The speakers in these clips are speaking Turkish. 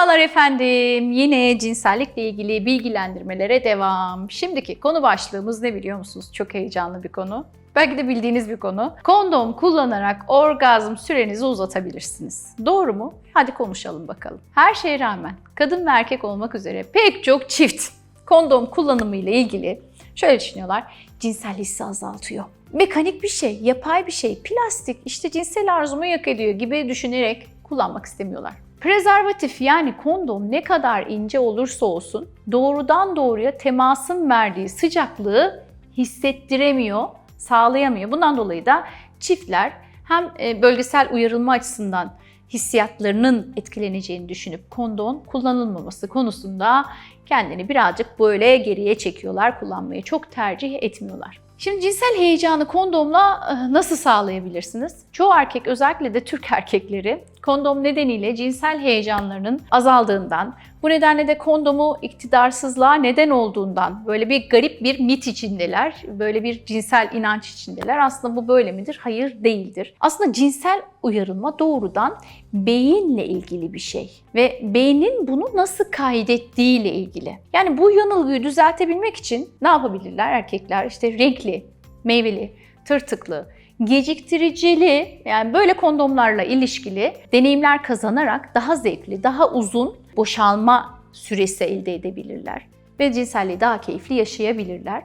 Merhabalar efendim. Yine cinsellikle ilgili bilgilendirmelere devam. Şimdiki konu başlığımız ne biliyor musunuz? Çok heyecanlı bir konu. Belki de bildiğiniz bir konu. Kondom kullanarak orgazm sürenizi uzatabilirsiniz. Doğru mu? Hadi konuşalım bakalım. Her şeye rağmen kadın ve erkek olmak üzere pek çok çift kondom kullanımı ile ilgili şöyle düşünüyorlar. Cinsel hissi azaltıyor. Mekanik bir şey, yapay bir şey, plastik, işte cinsel arzumu yok ediyor gibi düşünerek kullanmak istemiyorlar. Prezervatif yani kondom ne kadar ince olursa olsun doğrudan doğruya temasın verdiği sıcaklığı hissettiremiyor, sağlayamıyor. Bundan dolayı da çiftler hem e, bölgesel uyarılma açısından hissiyatlarının etkileneceğini düşünüp kondom kullanılmaması konusunda kendini birazcık böyle geriye çekiyorlar, kullanmayı çok tercih etmiyorlar. Şimdi cinsel heyecanı kondomla e, nasıl sağlayabilirsiniz? Çoğu erkek özellikle de Türk erkekleri kondom nedeniyle cinsel heyecanlarının azaldığından, bu nedenle de kondomu iktidarsızlığa neden olduğundan böyle bir garip bir mit içindeler, böyle bir cinsel inanç içindeler. Aslında bu böyle midir? Hayır değildir. Aslında cinsel uyarılma doğrudan beyinle ilgili bir şey ve beynin bunu nasıl kaydettiğiyle ilgili. Yani bu yanılgıyı düzeltebilmek için ne yapabilirler erkekler? İşte renkli, meyveli, tırtıklı, geciktiricili yani böyle kondomlarla ilişkili deneyimler kazanarak daha zevkli, daha uzun boşalma süresi elde edebilirler ve cinselliği daha keyifli yaşayabilirler.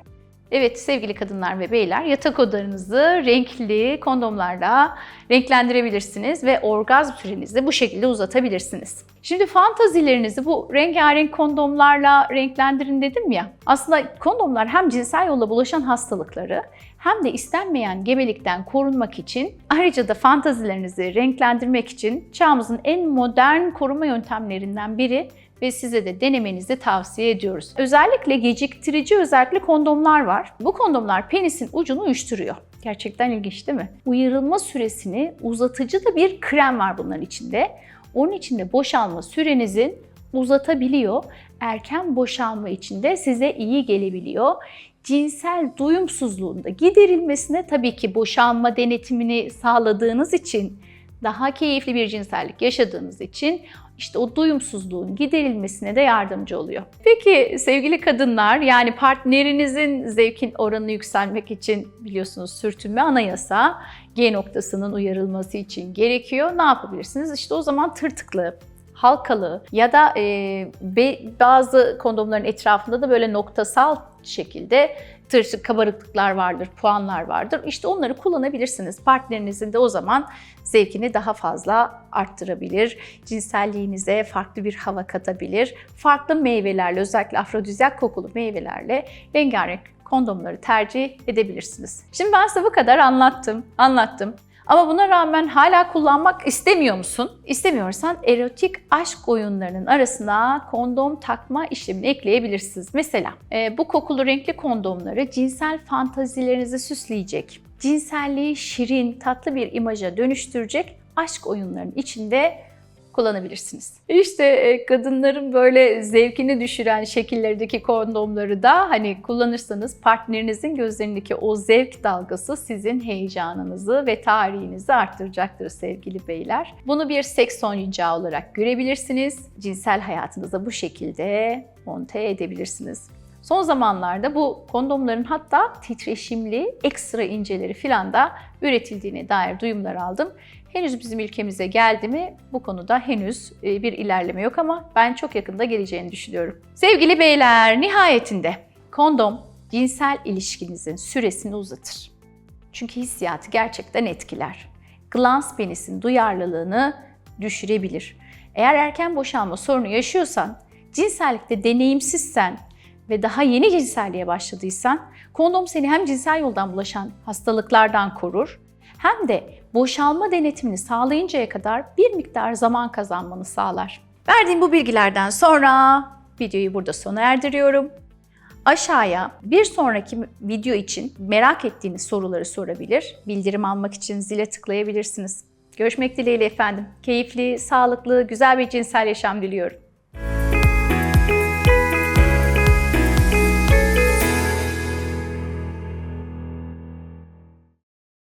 Evet sevgili kadınlar ve beyler yatak odanızı renkli kondomlarla renklendirebilirsiniz ve orgazm sürenizi bu şekilde uzatabilirsiniz. Şimdi fantazilerinizi bu rengarenk kondomlarla renklendirin dedim ya. Aslında kondomlar hem cinsel yolla bulaşan hastalıkları hem de istenmeyen gebelikten korunmak için ayrıca da fantazilerinizi renklendirmek için çağımızın en modern koruma yöntemlerinden biri ve size de denemenizi tavsiye ediyoruz. Özellikle geciktirici özellikle kondomlar var. Bu kondomlar penisin ucunu uyuşturuyor. Gerçekten ilginç değil mi? Uyarılma süresini uzatıcı da bir krem var bunların içinde. Onun içinde boşalma sürenizi uzatabiliyor. Erken boşalma için de size iyi gelebiliyor. Cinsel duyumsuzluğunda giderilmesine tabii ki boşalma denetimini sağladığınız için daha keyifli bir cinsellik yaşadığınız için işte o duyumsuzluğun giderilmesine de yardımcı oluyor. Peki sevgili kadınlar yani partnerinizin zevkin oranını yükselmek için biliyorsunuz sürtünme anayasa G noktasının uyarılması için gerekiyor. Ne yapabilirsiniz? İşte o zaman tırtıklı, halkalı ya da e, bazı kondomların etrafında da böyle noktasal şekilde tırtık kabarıklıklar vardır, puanlar vardır. İşte onları kullanabilirsiniz. Partnerinizin de o zaman zevkini daha fazla arttırabilir. Cinselliğinize farklı bir hava katabilir. Farklı meyvelerle özellikle afrodizyak kokulu meyvelerle rengarenk kondomları tercih edebilirsiniz. Şimdi ben size bu kadar anlattım, anlattım. Ama buna rağmen hala kullanmak istemiyor musun? İstemiyorsan erotik aşk oyunlarının arasına kondom takma işlemini ekleyebilirsiniz. Mesela e, bu kokulu renkli kondomları cinsel fantazilerinizi süsleyecek, cinselliği şirin, tatlı bir imaja dönüştürecek aşk oyunlarının içinde kullanabilirsiniz. İşte e, kadınların böyle zevkini düşüren şekillerdeki kondomları da hani kullanırsanız partnerinizin gözlerindeki o zevk dalgası sizin heyecanınızı ve tarihinizi arttıracaktır sevgili beyler. Bunu bir seks oyuncağı olarak görebilirsiniz. Cinsel hayatınıza bu şekilde monte edebilirsiniz. Son zamanlarda bu kondomların hatta titreşimli ekstra inceleri filan da üretildiğine dair duyumlar aldım. Henüz bizim ülkemize geldi mi bu konuda henüz e, bir ilerleme yok ama ben çok yakında geleceğini düşünüyorum. Sevgili beyler nihayetinde kondom cinsel ilişkinizin süresini uzatır. Çünkü hissiyatı gerçekten etkiler. Glans penisin duyarlılığını düşürebilir. Eğer erken boşalma sorunu yaşıyorsan, cinsellikte deneyimsizsen ve daha yeni cinselliğe başladıysan kondom seni hem cinsel yoldan bulaşan hastalıklardan korur hem de boşalma denetimini sağlayıncaya kadar bir miktar zaman kazanmanı sağlar. Verdiğim bu bilgilerden sonra videoyu burada sona erdiriyorum. Aşağıya bir sonraki video için merak ettiğiniz soruları sorabilir, bildirim almak için zile tıklayabilirsiniz. Görüşmek dileğiyle efendim. Keyifli, sağlıklı, güzel bir cinsel yaşam diliyorum.